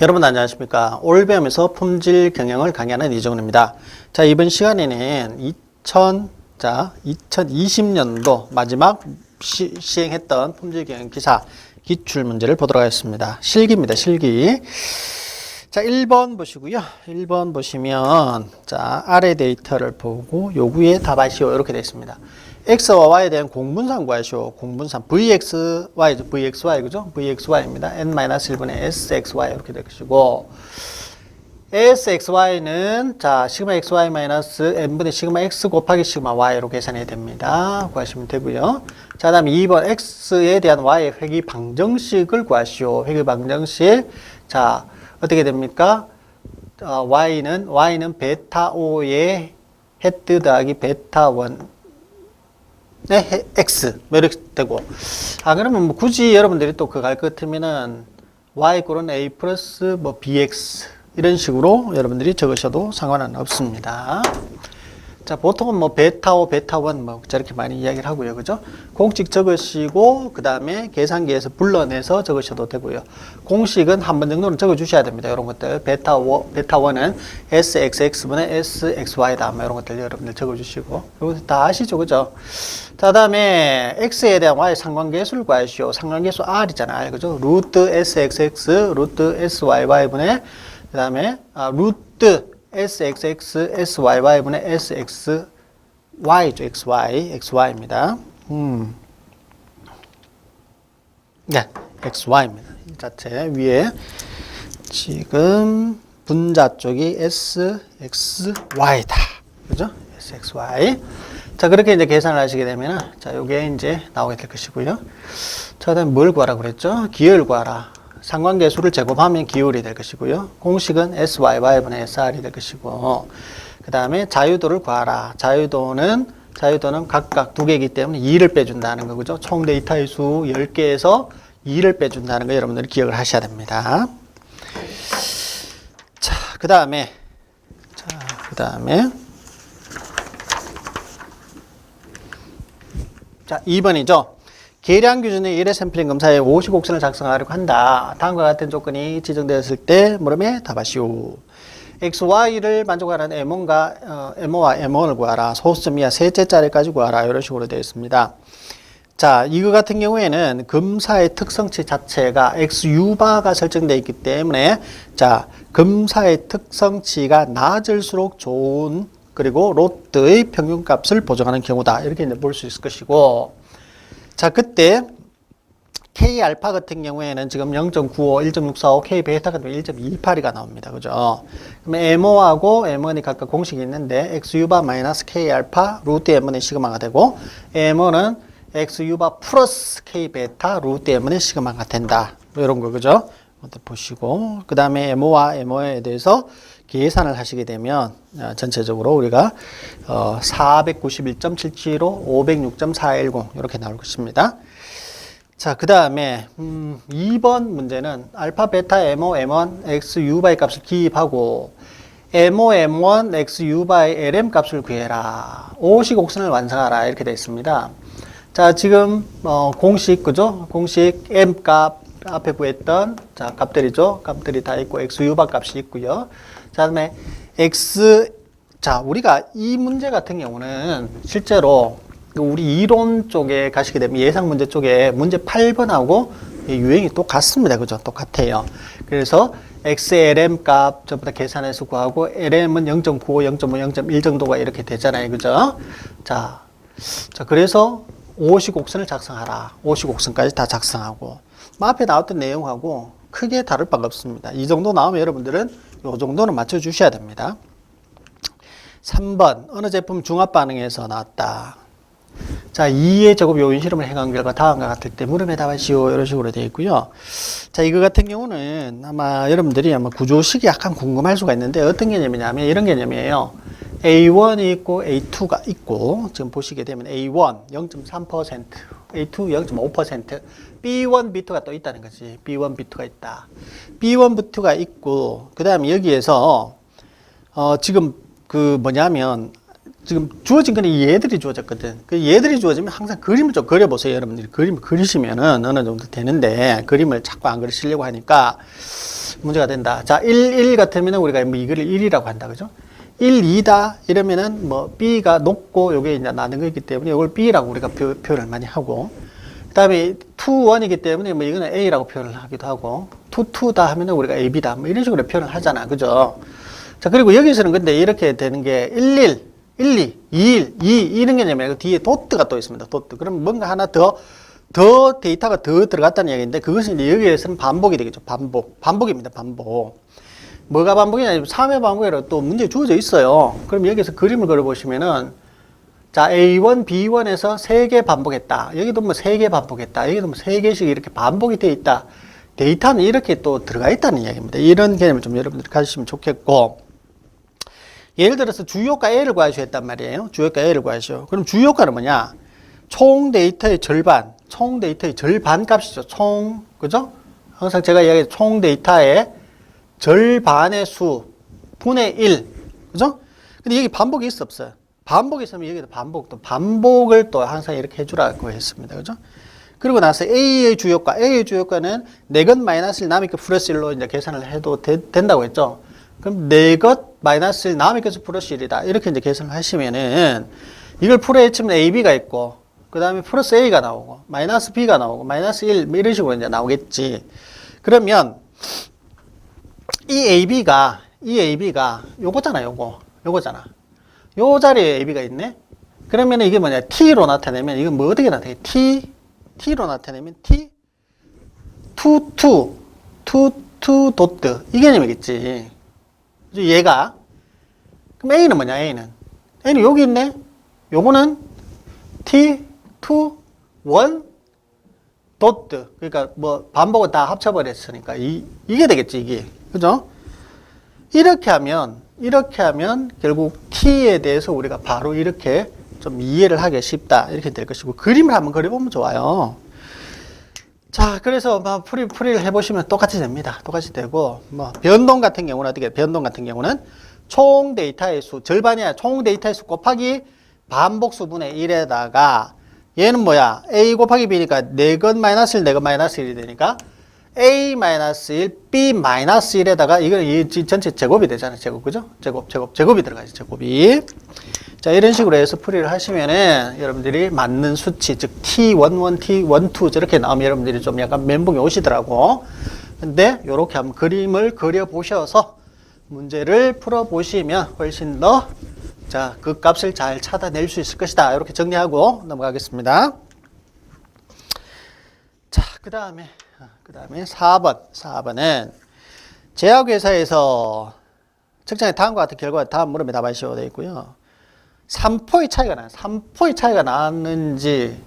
여러분 안녕하십니까? 올배움에서 품질 경영을 강의하는 이정훈입니다. 자 이번 시간에는 2000, 자 2020년도 마지막 시, 시행했던 품질 경영 기사 기출 문제를 보도록 하겠습니다. 실기입니다 실기. 자 1번 보시고요. 1번 보시면 자 아래 데이터를 보고 요구에 답하시오. 이렇게 되어 있습니다 x와 y에 대한 공분산 구하시오. 공분산 vxy, vxy 그죠? vxy입니다. n-1분의 sxy 이렇게 되시고 sxy는 자 시그마 xy 마이너스 n분의 시그마 x 곱하기 시그마 y로 계산이 됩니다. 구하시면 되고요. 자 다음 2번 x에 대한 y의 회귀 방정식을 구하시오. 회귀 방정식 자 어떻게 됩니까? 어, y는 y는 베타 5의 헤드 더하기 베타 1 네, x 뭐 이렇게 되고 아 그러면 뭐 굳이 여러분들이 또 그거 할것 같으면은 y 이꼴은 a 플러스 뭐 bx 이런 식으로 여러분들이 적으셔도 상관은 없습니다. 자, 보통은 뭐 베타5, 베타1 뭐 저렇게 많이 이야기를 하고요. 그죠? 공식 적으시고 그다음에 계산기에서 불러내서 적으셔도 되고요. 공식은 한 번 정도는 적어 주셔야 됩니다. 이런 것들. 베타5, 베타1은 sxx분의 sxy다. 뭐 이런 것들 여러분들 적어 주시고. 이거 다 아시죠? 그죠? 자, 그다음에 x에 대한 y 상관계수를 구하시오. 상관계수 r이잖아요. 그죠? 루트 sxx, 루트 syy분의 그 다음에 아, 루트 sxx, syy분의 sxy죠. xy, xy입니다. 음. 네, xy입니다. 이 자체 위에 지금 분자 쪽이 sxy다. 그죠? sxy. 자, 그렇게 이제 계산을 하시게 되면은, 자, 요게 이제 나오게 될 것이고요. 자, 그 다음에 뭘 구하라 그랬죠? 기혈 구하라. 상관계수를 제곱하면 기울이 될 것이고요. 공식은 SYY분의 SR이 될 것이고, 그 다음에 자유도를 구하라. 자유도는, 자유도는 각각 두 개이기 때문에 2를 빼준다는 거죠. 총 데이터의 수 10개에서 2를 빼준다는 거 여러분들이 기억을 하셔야 됩니다. 자, 그 다음에, 자, 그 다음에, 자, 2번이죠. 계량 기준의 1회 샘플링 검사에 50곡선을 작성하려고 한다. 다음과 같은 조건이 지정되었을 때 물음에 답하시오. x, y를 만족하는 m1과 어, m5와 m1을 구하라. 소수점 이하 셋째 자리까지 구하라. 이런 식으로 되어 있습니다. 자, 이거 같은 경우에는 검사의 특성치 자체가 XU바가 설정되어 있기 때문에 자, 검사의 특성치가 낮을수록 좋은 그리고 로트의 평균값을 보정하는 경우다. 이렇게 이제 볼 수 있을 것이고 자, 그때 K 알파 같은 경우에는 지금 0.95, 1.645, K 베타 같은 경우 1.28이가 나옵니다. 그죠? 그러면 MO하고 M1이 각각 공식이 있는데 XU바 마이너스 K 알파 루트 M1의 시그마가 되고 M1은 XU바 플러스 K 베타 루트 M1의 시그마가 된다. 뭐 이런 거 그죠? 보시고 그 다음에 MO와 MO에 대해서 계산을 하시게 되면 어, 전체적으로 우리가 어, 491.775, 506.410 이렇게 나올 것입니다. 자, 그 다음에 음, 2번 문제는 알파, 베타, MO, M1, X, U바의 값을 기입하고 MO, M1, X, U바의 LM 값을 구해라. 5식 곡선을 완성하라. 이렇게 되어 있습니다. 자, 지금 어, 공식 그죠? 공식 M 값 앞에 구했던 자 값들이죠. 값들이 다 있고 X, U바 값이 있고요. 자, 다음에 X 자, 우리가 이 문제 같은 경우는 실제로 우리 이론 쪽에 가시게 되면 예상 문제 쪽에 문제 8번하고 유형이 똑같습니다. 그죠? 똑같아요. 그래서 XLM 값 전부 다 계산해서 구하고 LM은 0.95, 0.5, 0.1 정도가 이렇게 되잖아요. 그죠? 자, 자, 그래서 5시 곡선을 작성하라. 5시 곡선까지 다 작성하고. 뭐 앞에 나왔던 내용하고 크게 다를 바가 없습니다. 이 정도 나오면 여러분들은 이 정도는 맞춰 주셔야 됩니다. 3번 어느 제품 중합 반응에서 나왔다. 자, 2의 제곱 요인 실험을 행한 결과 다음과 같을 때 물음에 답하시오. 이런 식으로 되어 있고요. 자, 이거 같은 경우는 아마 여러분들이 아마 구조식이 약간 궁금할 수가 있는데 어떤 개념이냐면 이런 개념이에요. A1이 있고 A2가 있고 지금 보시게 되면 A1 0.3%, A2 0.5%, B1, B2가 또 있다는 거지. B1, B2가 있다. B1, B2가 있고 그 다음에 여기에서 어, 지금 그 뭐냐면 지금 주어진 거는 얘들이 주어졌거든. 그 얘들이 주어지면 항상 그림을 좀 그려보세요. 여러분들이 그림을 그리시면은 어느 정도 되는데 그림을 자꾸 안 그리시려고 하니까 문제가 된다. 자, 1, 1 같으면 우리가 뭐 이거를 1이라고 한다. 그죠? 1, 2다 이러면은 뭐 B가 높고 요게 이제 나는 거기 때문에 이걸 B라고 우리가 표, 표현을 많이 하고 그다음에 2, 1이기 때문에 뭐 이거는 A라고 표현을 하기도 하고 2, 2다 하면은 우리가 AB다 뭐 이런 식으로 표현을 하잖아. 그죠? 자, 그리고 여기서는 근데 이렇게 되는 게 1, 1, 1, 2, 2, 1, 2 이런 개념이 아니고 뒤에 도트가 또 있습니다. 도트. 그럼 뭔가 하나 더 더 데이터가 더 들어갔다는 얘기인데 그것은 이제 여기에서는 반복이 되겠죠. 반복. 반복입니다. 반복. 뭐가 반복이냐? 3회 반복이라고 또 문제 주어져 있어요. 그럼 여기서 그림을 그려보시면은 자, A1, B1에서 3개 반복했다. 여기도 뭐 3개 반복했다. 여기도 뭐 3개씩 이렇게 반복이 돼 있다. 데이터는 이렇게 또 들어가 있다는 이야기입니다. 이런 개념을 좀 여러분들이 가지시면 좋겠고. 예를 들어서 주요가 A를 구하시오 했단 말이에요. 주요가 A를 구하시오. 그럼 주요가는 뭐냐? 총 데이터의 절반, 총 데이터의 절반 값이죠. 총, 그죠? 항상 제가 이야기한 총 데이터의 절반의 수, 분의 1. 그죠? 근데 여기 반복이 있어, 없어요? 반복이 있으면 여기도 반복, 또 반복을 또 항상 이렇게 해주라고 했습니다. 그죠? 그리고 나서 A의 주요가, A의 주요가는 네것 마이너스 1 남의 것 플러스 1로 이제 계산을 해도 되, 된다고 했죠. 그럼 네것 마이너스 1 남의 것이 플러스 1이다. 이렇게 이제 계산을 하시면은 이걸 풀어헤치면 AB가 있고, 그 다음에 플러스 A가 나오고, 마이너스 B가 나오고, 마이너스 1, 뭐 이런 식으로 이제 나오겠지. 그러면 이 AB가, 이 AB가 요거잖아, 요거. 요거잖아. 요 자리에 AB가 있네? 그러면 이게 뭐냐, T로 나타내면, 이건 뭐 어떻게 나타내? T, T로 나타내면 T, 2, 2, 2, 2 도트. 이 개념이겠지. 얘가. 그럼 A는 뭐냐, A는? A는 여기 있네? 요거는 T, 2, 1, 도트. 그러니까 뭐 반복을 다 합쳐버렸으니까 이, 이게 되겠지, 이게. 그죠? 이렇게 하면, 이렇게 하면 결국 T에 대해서 우리가 바로 이렇게 좀 이해를 하기 쉽다. 이렇게 될 것이고, 그림을 한번 그려보면 좋아요. 자, 그래서 뭐 풀이, 풀이를 해보시면 똑같이 됩니다. 똑같이 되고, 뭐, 변동 같은 경우는 어떻게, 변동 같은 경우는 총 데이터의 수, 절반이야. 총 데이터의 수 곱하기 반복 수분의 1에다가 얘는 뭐야? A 곱하기 B니까 4건 마이너스 1, 4건 마이너스 1이 되니까 A 마이너스 1, B 마이너스 1에다가 이건 이 전체 제곱이 되잖아요. 제곱, 그죠? 제곱, 제곱, 제곱이 들어가죠. 제곱이. 자, 이런 식으로 해서 풀이를 하시면은 여러분들이 맞는 수치, 즉 T11, T12 저렇게 나오면 여러분들이 좀 약간 멘붕이 오시더라고. 근데 이렇게 한번 그림을 그려보셔서 문제를 풀어보시면 훨씬 더 자, 그 값을 잘 찾아낼 수 있을 것이다. 이렇게 정리하고 넘어가겠습니다. 자, 그 다음에, 그 다음에 4번. 4번은 제약회사에서 측정에 다음과 같은 결과 다음 물음에 답하시오 되어 있고요. 3포의 차이가 나요. 3포의 차이가 나는지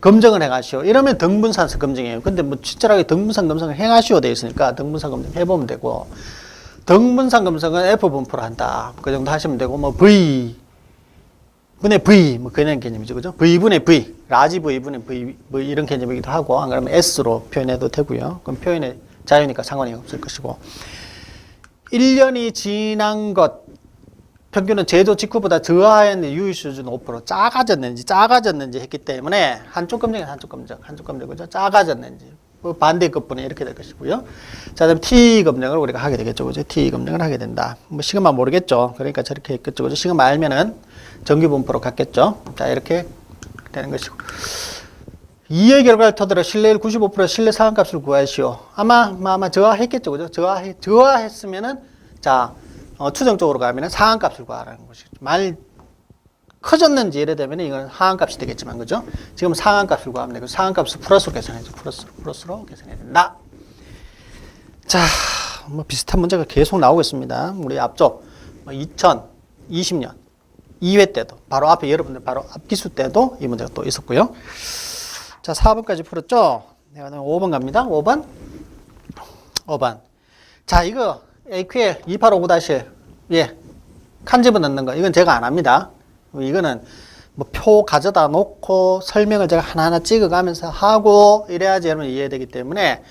검증을 행하시오. 이러면 등분산수 검증이에요. 근데 뭐 친절하게 등분산 검증을 행하시오 되어 있으니까 등분산 검증 해보면 되고 등분산 검증은 F 분포로 한다. 그 정도 하시면 되고 뭐 V 분의 V 뭐 그런 개념이죠. 그죠? V 분의 V, 라지 V 분의 V 뭐 이런 개념이기도 하고 안 그러면 S로 표현해도 되고요. 그럼 표현의 자유니까 상관이 없을 것이고 1년이 지난 것 평균은 제도 직후보다 저하였는데 유의 수준 5% 작아졌는지 작아졌는지 했기 때문에 한쪽 검증이 한쪽 검증, 한쪽 검증 그죠? 작아졌는지 뭐 반대 끝분에 이렇게 될 것이고요. 자, 그럼 T 검증을 우리가 하게 되겠죠, 그죠? T 검증을 하게 된다. 뭐 시간만 모르겠죠. 그러니까 저렇게 했겠죠, 그죠? 시간만 알면은 정규 분포로 갔겠죠. 자, 이렇게 되는 것이고. 이의 결과를 토대로 신뢰율 95% 신뢰 상한값을 구하시오. 아마 아마, 저하했겠죠, 그죠? 저하해 저하했으면은 자 어, 추정적으로 가면은 상한값을 구하라는 것이죠. 말 커졌는지 예를 들면 이건 하한값이 되겠지만 그죠? 지금 상한값을 구하면 되고 상한값을 플러스로 계산해죠. 플러스로 플러스로 계산해야 된다. 자, 뭐 비슷한 문제가 계속 나오고 있습니다. 우리 앞쪽 2020년 2회 때도 바로 앞에 여러분들 바로 앞 기수 때도 이 문제가 또 있었고요. 자, 4번까지 풀었죠? 내가 5번 갑니다. 5번. 5번. 자, 이거 AQL 2859-1 예. 칸 집어 넣는 거 이건 제가 안 합니다. 이거는 뭐 표 가져다 놓고 설명을 제가 하나하나 찍어가면서 하고 이래야지 여러분 이해되기 때문에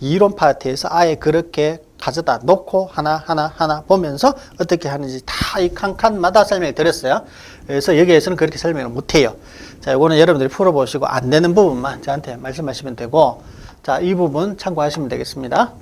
이론 파트에서 아예 그렇게 가져다 놓고 하나하나 하나 보면서 어떻게 하는지 다 이 칸칸마다 설명을 드렸어요. 그래서 여기에서는 그렇게 설명을 못해요. 자, 이거는 여러분들이 풀어보시고 안 되는 부분만 저한테 말씀하시면 되고 자, 이 부분 참고하시면 되겠습니다.